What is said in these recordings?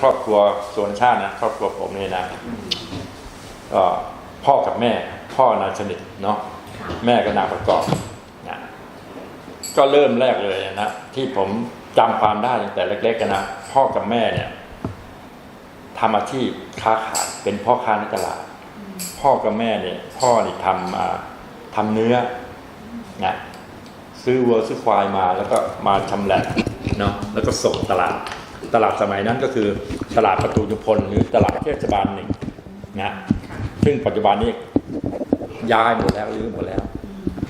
ครอบครัวส่วนชาตินะครอบครัวผมเนี่ยนะก็พ่อกับแม่ พ่อนายสนิทเนาะค่ะแม่ก็นางประกอบนะก็เริ่มแรกเลยนะที่ผมจำความได้ตั้งแต่เล็กๆกันนะพ่อกับแม่เนี่ยทำอาชีพค้าขายเป็นพ่อค้าในตลาด พ่อกับแม่เนี่ย พ่อนี่ทำอ่าทำเนื้อนะซื้อวัวซื้อควายมาแล้วก็มาชำแหละเนาะแล้วก็ส่งตลาด ตลาดสมัยนั้นก็คือตลาดประตูยุพลหรือตลาดเทศบาลหนึ่งนะซึ่งปัจจุบันนี้ย้ายหมดแล้วรื้อหมดแล้ว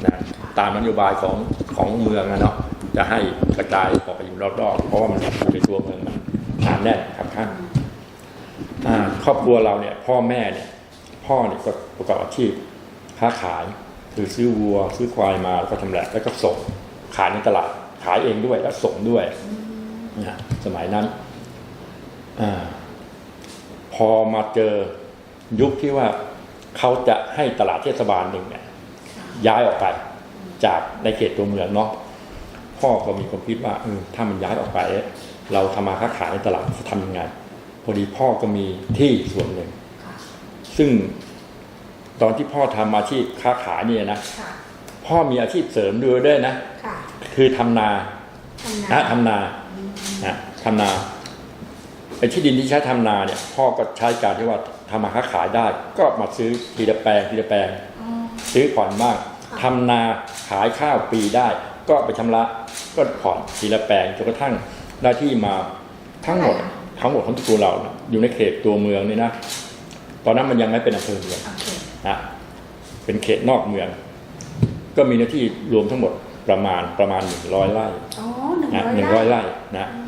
นะตามนโยบายของของเมืองนะเนาะจะให้กระจายออกไปอยู่รอบๆเพราะว่ามันอยู่ในตัวเมืองมันหนาแน่นครับข้างครอบครัวเราเนี่ย พ่อแม่เนี่ย พ่อเนี่ยก็ประกอบอาชีพค้าขายคือซื้อวัว ซื้อควายมาแล้วก็ชำแหละแล้วก็ส่งขายในตลาดขายเองด้วยแล้วส่งด้วย นะสมัยนั้นอาพอมาเจอยุคที่ว่าเขาจะให้ตลาดเทศบาลหนึ่งเนี่ยย้ายออกไป จากในเขตตัวเมืองเนาะพ่อก็มีความคิดว่าเออถ้ามันย้ายออกไป เราทำมาค้าขายในตลาดจะทำยังไงพอดีพ่อก็มีที่ส่วนหนึ่งค่ะซึ่งตอนที่พ่อทำอาชีพค้าขายเนี่ยนะค่ะพ่อมีอาชีพเสริมด้วยด้วยนะค่ะคือทำนาทำนา นะทำนานะทำนาไอ้ที่ดินที่ใช้ทำนาเนี่ย พ่อก็ใช้การที่ว่าทำมาค้าขายได้ ก็มาซื้อทีละแปลงทีละแปลงอ๋อซื้อผ่อนบ้างทำนาขายข้าวปีได้ ก็ไปชำระก็ผ่อนทีละแปลงจนกระทั่งได้ที่มาทั้งหมดทั้งหมดของตระกูลเราเนี่ยอยู่ในเขตตัวเมืองนี่นะตอนนั้นมันยังไม่เป็นอำเภอเมืองโอเคนะเป็นเขตนอกเมือง ก็มีเนื้อที่รวมทั้งหมดประมาณประมาณหนึ่งร้อยไร่อ๋อหนึ่งนะร้อยหนึ่งร้อยไร่ไร่นะอืม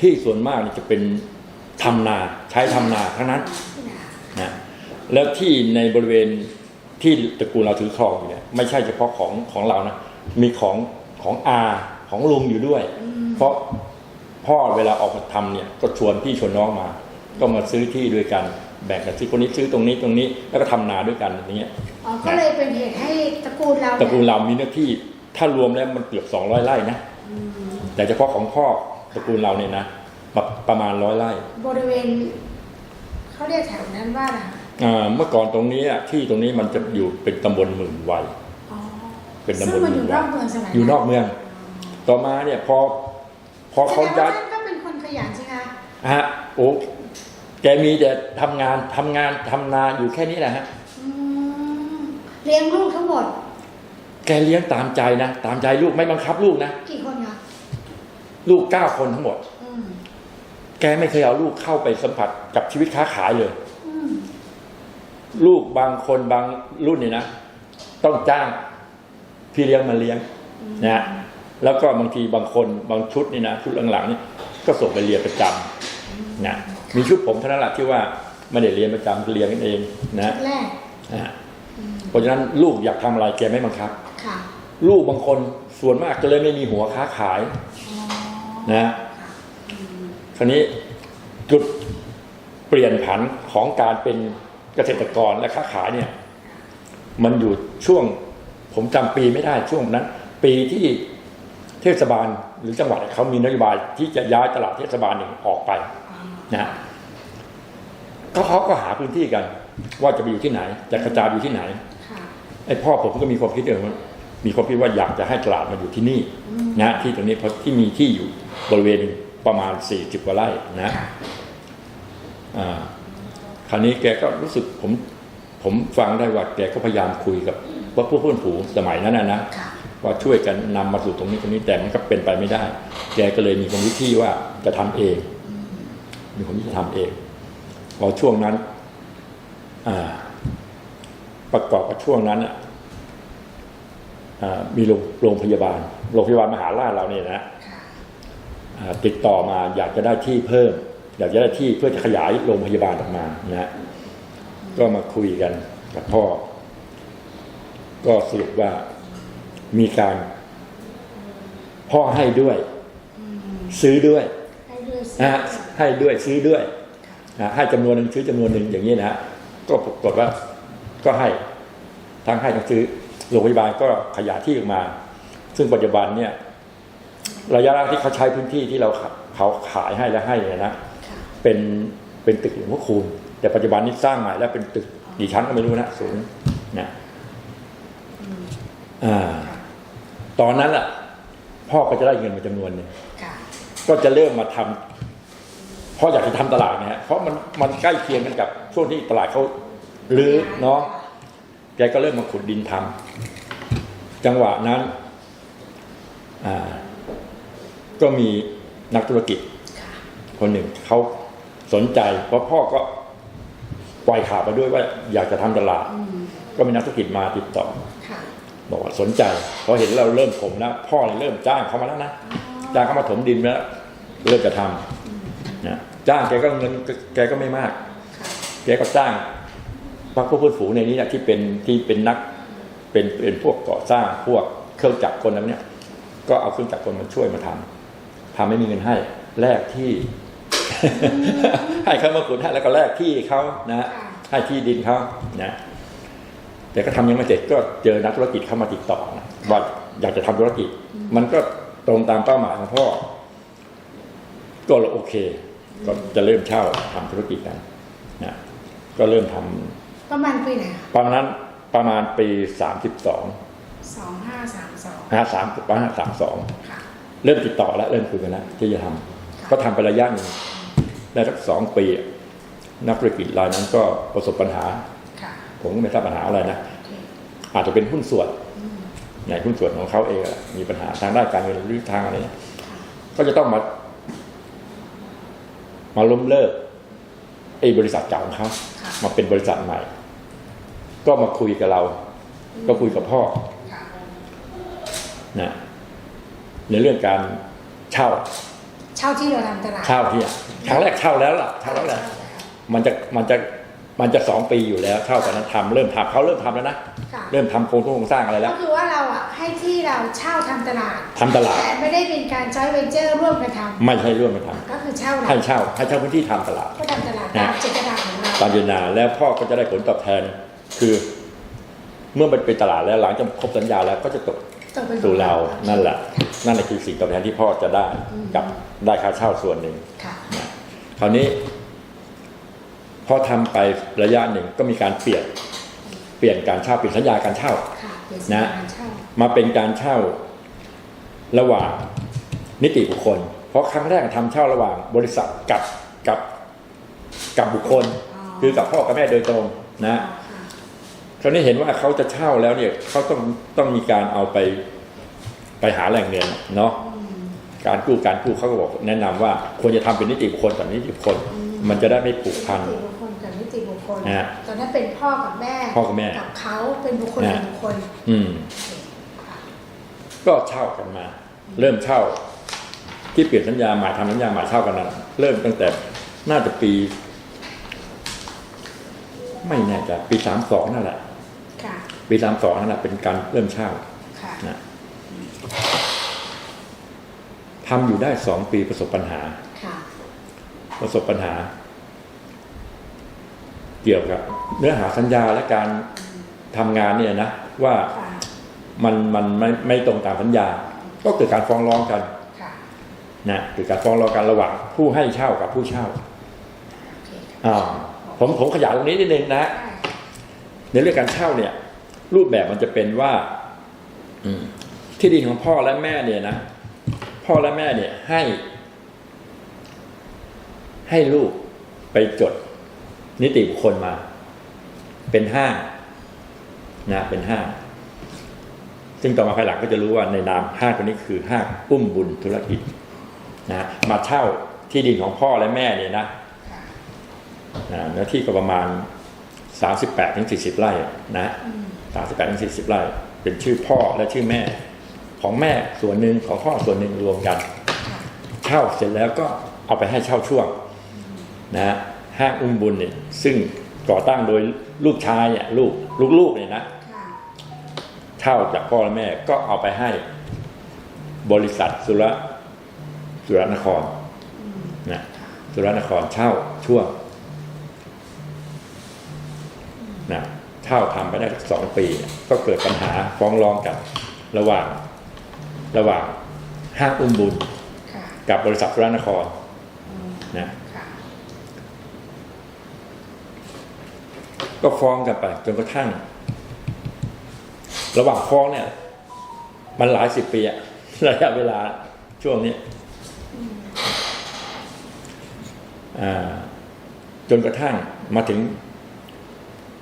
ที่ส่วนมากนี่จะเป็นทำนาใช้ทำนาทั้งนั้นที่นานะแล้วที่ในบริเวณที่ตระกูลเราถือครองอยู่เนี่ยไม่ใช่เฉพาะของของเรานะมีของของอาของลุงอยู่ด้วย เพราะพ่อเวลาออกมาทำเนี่ยก็ชวนพี่ชวนน้องมา ก็มาซื้อที่ด้วยกันแบ่งกันซื้อคนนี้ซื้อตรงนี้ตรงนี้แล้วก็ทำนาด้วยกันอย่างเงี้ยอ๋อก็เลยเป็นเหตุให้ตระกูลเราตระกูลเนี่ยเรามีเนื้อที่ถ้ารวมแล้วมันเกือบ200ไร่นะอืมแต่เฉพาะของพ่อ ตระกูลเราเนี่ยนะประประมาณร้อยไร่ บริเวณเขาเรียกแถวนั้นว่าอะไรคะอ่าเมื่อก่อนตรงนี้อะที่ตรงนี้มันจะอยู่เป็นตำบลหมื่นวัยอ๋อเป็นตำบซึ่ลงมันหอยู่มื่นนวัอยกเมืองสมัยอยู่นอกเมือง ต่อมาเนี่ยพอพอแสเขาดงย้าว่าย ท่านก็เป็นคนขยันใช่ไหมคะฮะโอ้แกมีแต่ทำงานทำงานทำนาอยู่แค่นี้แหละฮะ อืมเลี้ยงลูกทั้งหมดแกเลี้ยงตามใจนะ ตามใจลูกไม่บังคับลูกนะ กี่คนคะ ลูกเก้าคนทั้งหมดอืมแกไม่เคยเอาลูกเข้าไปสัมผัสกับชีวิตค้าขายเลยอืมลูกบางคนบางรุ่นเนี่ยนะต้องจ้างพี่เลี้ยงมาเลี้ยงนะฮะแล้วก็บางทีบางคนบางชุดนี่นะชุดหลังๆนี่ก็ส่งไปเรียนประจำนะมีชุดผมเท่านั้นแหละที่ว่าไม่ได้เรียนประจำเรียนกันเองนะแรกนะฮะเพราะฉะนั้นลูกอยากทำอะไรแกไม่บังคับค่ะลูกบางคนส่วนมากก็เลยไม่มีหัวค้าขายอ๋อ นะฮะคราวนี้จุดเปลี่ยนผันของการเป็นเกษตรกรและค้าขายเนี่ย มันอยู่ช่วงผมจำปีไม่ได้ช่วงนั้น ปีที่เทศบาลหรือจังหวัดเขามีนโยบายที่จะย้ายตลาดเทศบาลหนึ่งออกไปนะก็เขาก็หาพื้นที่กัน ว่าจะไปอยู่ที่ไหน จะกระจายอยู่ที่ไหนค่ะไอ้พ่อผมก็มีความคิดเองว่า มีความคิดว่าอยากจะให้ตลาดมาอยู่ที่นี่นะที่ตรงนี้เพราะที่มีที่อยู่บริเวณหนึ่งประมาณสี่สิบกว่าไร่นะค่ะอ่าคราวนี้แกก็รู้สึกผมผมฟังได้ว่าแกก็พยายามคุยกับว่าพวกเพื่อนผูสมัยนั้นนะนะค่ะว่าช่วยกันนำมาสู่ตรงนี้ตรงนี้แต่มันก็เป็นไปไม่ได้ แกก็เลยมีความวิธีว่าจะทำเอง มีความวิธีจะทำเองพอช่วงนั้นอ่าประกอบกับช่วงนั้นอะอ่า มีโรงโรงพยาบาล โรงพยาบาลมหาราชเราเนี่ยนะค่ะอ่าติดต่อมาอยากจะได้ที่เพิ่ม อยากจะได้ที่เพื่อจะขยายโรงพยาบาลออกมานะฮะก็มาคุยกันกับพ่อ ก็สรุปว่ามีการ พ่อให้ด้วย ซื้อด้วยให้ด้วยสินะฮะให้ด้วยซื้อด้วยนะให้จำนวนหนึ่งซื้อจำนวนหนึ่งอย่างนี้นะฮะก็ปรากฏว่าก็ให้ทั้งให้ทั้งซื้อ โรงพยาบาลก็ขยายที่ออกมา ซึ่งปัจจุบันเนี่ยระยะแรกที่เขาใช้พื้นที่ที่เราเขาขายให้และให้เนี่ยนะค่ะเป็นเป็นตึกหลวงพ่อคูณแต่ปัจจุบันนี้สร้างใหม่แล้วเป็นตึกกี่ชั้นก็ไม่รู้นะสูงนะอืมอ่าตอนนั้นแหละพ่อก็จะได้เงินมาจำนวนหนึ่งค่ะก็จะเริ่มมาทำพ่ออยากจะทำตลาดนะฮะเพราะมันมันใกล้เคียงกันกับช่วงที่ตลาดเขารื้อเนาะแกก็เริ่มมาขุดดินทำจังหวะนั้นอ่าก็มีนักธุรกิจค่ะคนหนึ่งเขาสนใจ เพราะพ่อก็ปล่อยข่าวไปด้วยว่าอยากจะทำตลาดอืมก็มีนักธุรกิจมาติดต่อค่ะบอกว่าสนใจพอเห็นเราเริ่มถมแล้วพ่อเลยเริ่มจ้างเขามาแล้วนะจ้างเขามาถมดินแล้วเริ่มจะทำนะจ้างแกก็เงินแกก็ไม่มากค่ะแกก็จ้าง พักพวกเพื่อนฝูงในนี้นะที่เป็นที่เป็นนักเป็นเป็นพวกก่อสร้างพวกเครื่องจักรคนนั้นเนี่ย ก็เอาเครื่องจักรคนมาช่วยมาทำทำไม่มีเงินให้แลกที่ ให้เขามาขุดให้แล้วก็แลกที่เขานะให้ที่ดินเขานะแต่ก็ทำยังไม่เสร็จก็เจอนักธุรกิจเข้ามาติดต่อนะว่าอยากจะทำธุรกิจ มันก็ตรงตามเป้าหมายของพ่อ ก็เลยโอเค ก็จะเริ่มเช่าทำธุรกิจกันนะก็เริ่มทำ ประมาณปีไหนคะประมาณนั้นประมาณปีสามสิบสองสองห้าสามสองนะฮะสามประมาณสามสองค่ะ เริ่มติดต่อแล้วเริ่มคุยกันแล้วที่จะทำก็ทำไประยะหนึ่งได้สักสองปี นักธุรกิจรายนั้นก็ประสบปัญหาค่ะผมก็ไม่ทราบปัญหาอะไรนะโอเคอาจจะเป็นหุ้นส่วนอืมในหุ้นส่วนของเขาเองอะมีปัญหาทางด้านการเงินหรือทางอะไรเนี่ยค่ะก็จะต้องมา มาล้มเลิกไอ้บริษัทเก่าของเขาค่ะมาเป็นบริษัทใหม่ ก็มาคุยกับเรา ก็คุยกับพ่อค่ะนะในเรื่องการเช่า เช่าที่เราทำตลาดเช่าที่อะครั้งแรกเช่าแล้วล่ะเช่าแล้วแหละมันจะมันจะมันจะสองปีอยู่แล้วเช่าตอนนั้นทำเริ่มทำเขาเริ่มทำแล้วนะค่ะเริ่มทำโครงโครงสร้างอะไรแล้ก็วคือว่าเราอะให้ที่เราเช่าทำตลาดทำตลาดแต่ไม่ได้เป็นการจอยเวนเจอร์ร่วมกันทไม่ใช่ร่วมกันทำก็คือเช่าำเราให้เช่าให้เช่าพื้นที่ทำตลาดก็ทำตลาดนะตามเจตนาของเราตามเจตนาแล้วพ่อก็จะได้ผลตอบแทน คือเมื่อมันเป็นตลาดแล้วหลังจากครบสัญญาแล้วก็จะตกตกเป็นของสู่เรานั่นแหละ นั่นแหละคือสิ่งตอบแทนที่พ่อจะได้กับได้ค่าเช่าส่วนหนึ่งค่ะนะคราวนี้พอทำไประยะหนึ่งก็มีการเปลี่ยนเปลี่ยนการเช่าเปลี่ยนสัญญาการเช่าค่ะเป็นสัญญาการเช่ามาเป็นการเช่าระหว่างนิติบุคคล เพราะครั้งแรกทำเช่าระหว่างบริษัทกับกับกับบุคคลอ๋อคือกับพ่อกับแม่โดยตรงนะ ค่ะคราวนี้เห็นว่าเขาจะเช่าแล้วเนี่ยเขาต้องต้องมีการเอาไปไปหาแหล่งเงินเนาะอืมการกู้การกู้เขาก็บอกแนะนำว่าควรจะทำเป็นนิติบุคคลกับนิติบุคคล มันจะได้ไม่ผูกพันนิติบุคคลกับนิติบุคคลนะฮะตอนนั้นเป็นพ่อกับแม่พ่อกับแม่กับเขาเป็นบุคคลนะกับบุคคลอืมค่ะก็เช่ากันมา เริ่มเช่า ที่เปลี่ยนสัญญาใหม่ทำสัญญาใหม่เช่ากันนั้นเริ่มตั้งแต่น่าจะปี ไม่แน่ใจปีสามสองนั่นแหละค่ะ ปีสามสองนั่นแหละเป็นการเริ่มเช่าค่ะนะทำอยู่ได้สองปีประสบปัญหาค่ะประสบปัญหา เกี่ยวกับ เนื้อหาสัญญาและการทำงานเนี่ยนะว่าค่ะมันมันไม่ไม่ตรงตามสัญญา ก็เกิดการฟ้องร้องกันค่ะนะเกิดการฟ้องร้องกันระหว่างผู้ให้เช่ากับผู้เช่าโอเคค่ะอ่าผมผมขยายตรงนี้นิดนึงนะได้ในเรื่องการเช่าเนี่ย รูปแบบมันจะเป็นว่าอืมที่ดินของพ่อและแม่เนี่ยนะพ่อและแม่เนี่ยให้ ให้ลูกไปจด นิติบุคคลมา เป็นห้างนะเป็นห้างซึ่งต่อมาภายหลังก็จะรู้ว่าในนามห้างตัวนี้คือห้างอุ้มบุญธุรกิจนะมาเช่าที่ดินของพ่อและแม่เนี่ยนะค่ะนะเนื้อที่ก็ประมาณ38ถึง40ไร่นะ อืม38ถึง40ไร่เป็นชื่อพ่อและชื่อแม่ ของแม่ส่วนหนึ่งของพ่อส่วนหนึ่งรวมกัน เช่าเสร็จแล้วก็เอาไปให้เช่าช่วงนะฮะห้างอุ้มบุญเนี่ยซึ่งก่อตั้งโดยลูกชายเนี่ยลูกลูกๆเนี่ยนะเช่าจากพ่อและแม่ก็เอาไปให้บริษัทสุรสุรนครนะสุรนครเช่าช่วงนะ ท่าทำไปได้สองปี ก็เกิดปัญหาฟ้องร้องกัน ระหว่างระหว่างห้างอุ้มบุญ กับบริษัทพรานครนะก็ฟ้องกันไปจนกระทั่ง ระหว่างฟ้องเนี่ย มันหลายสิบปีอะระยะเวลาช่วงนี้จนกระทั่งมาถึง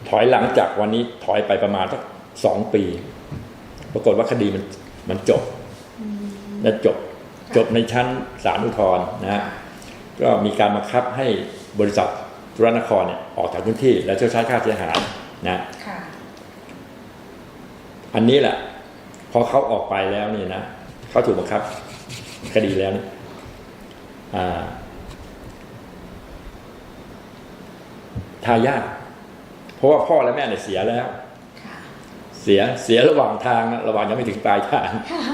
ถอยหลังจากวันนี้ถอยไปประมาณสักสองปี ปรากฏว่าคดีมันมันจบและจบจบในชั้นศาลอุทธรณ์นะฮะก็มีการบังคับให้บริษัทธุรนครเนี่ยออกจากพื้นที่ และชดใช้ค่าเสียหายนะค่ะอันนี้แหละ พอเขาออกไปแล้วนี่นะเขาถูกบังคับ คดีแล้วนี่อ่าทายาท เพราะว่าพ่อและแม่เนี่ยเสียแล้วค่ะเสียเสียระหว่างทางนะระหว่างยังไม่ถึงปลายทาง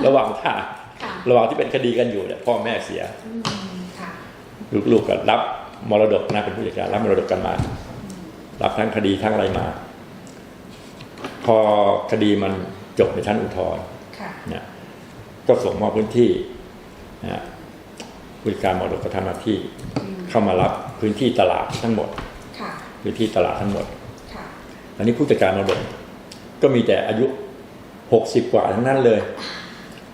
ระหว่างทางค่ะระหว่างที่เป็นคดีกันอยู่เนี่ยพ่อแม่เสียอืมค่ะลูกๆก็รับมรดกนะเป็นผู้จัดการรับมรดกกันมา รับทั้งคดีทั้งอะไรมา พอคดีมันจบในชั้นอุทธรณ์ค่ะเนี่ยก็ส่งมอบพื้นที่นะฮะผู้จัดการมรดกก็ทำหน้าที่อืมเข้ามารับพื้นที่ตลาดทั้งหมดค่ะพื้นที่ตลาดทั้งหมดค่ะ อันนี้ผู้จัดการมรดกก็มีแต่อายุหกสิบกว่าทั้งนั้นเลย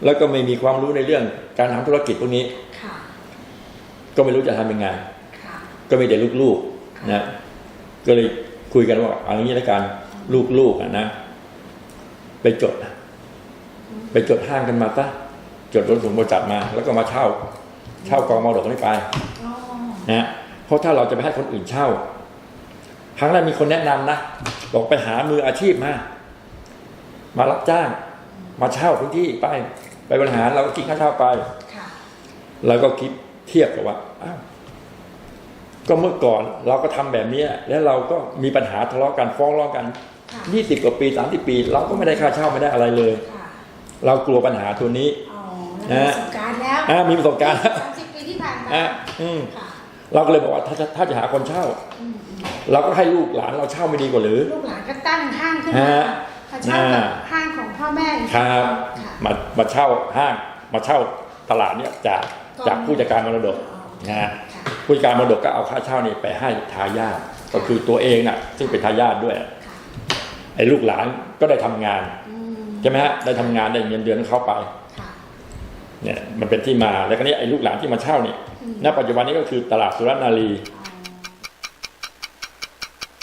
แล้วก็ไม่มีความรู้ในเรื่องการทำธุรกิจพวกนี้ค่ะก็ไม่รู้จะทำยังไงค่ะก็มีแต่ลูกๆนะก็เลยคุยกันว่าเอาอย่างนี้แล้วกันลูกๆอะนะ ไปจดนะไปจดห้างกันมาซะจดรถสมบริษัทมา แล้วก็มาเช่า เช่ากองมรดกนี้ไปอ๋อนะเพราะถ้าเราจะไปให้คนอื่นเช่า ครั้งแรกมีคนแนะนำนะบอกไปหามืออาชีพมา มารับจ้าง มาเช่าพื้นที่ไป ไปบริหารเราก็กินค่าเช่าไปค่ะเราก็คิดเทียบกับว่าอ้าวก็เมื่อก่อนเราก็ทำแบบเนี้ยแล้วเราก็มีปัญหาทะเลาะกันฟ้องร้องกันค่ะยี่สิบกว่าปีสามสิบปี เราก็ไม่ได้ค่าเช่าไม่ได้อะไรเลยค่ะเรากลัวปัญหาตัวนี้อ๋อแล้วมีประสบการณ์แล้วอ่ามีประสบการณ์แล้วสามสิบปีที่ผ่านมาอะอืมค่ะเราก็เลยบอกว่าถ้าถ้าถ้าจะหาคนเช่าอืมอืม เราก็ให้ลูกหลานเราเช่าไม่ดีกว่าหรือ ลูกหลานก็ตั้งห้างขึ้นมาฮะเขาเช่ากับอ่า ห้างของพ่อแม่อีกครับค่ะ มามาเช่าห้างมาเช่าตลาดเนี่ยจากก็จากผู้จัดการมรดกอ๋อนะฮะค่ะ ผู้จัดการมรดกก็เอาค่าเช่านี่ไปให้ทายาทก็คือตัวเองน่ะซึ่งเป็นทายาทด้วยค่ะ ไอ้ลูกหลานก็ได้ทำงานอืมใช่ไหมฮะได้ทำงานได้เงินเดือนของเขาไปค่ะ เนี่ยมันเป็นที่มาแล้วก็นี้ไอ้ลูกหลานที่มาเช่าเนี่ยอืม ณปัจจุบันนี้ก็คือตลาดสุรนารีอ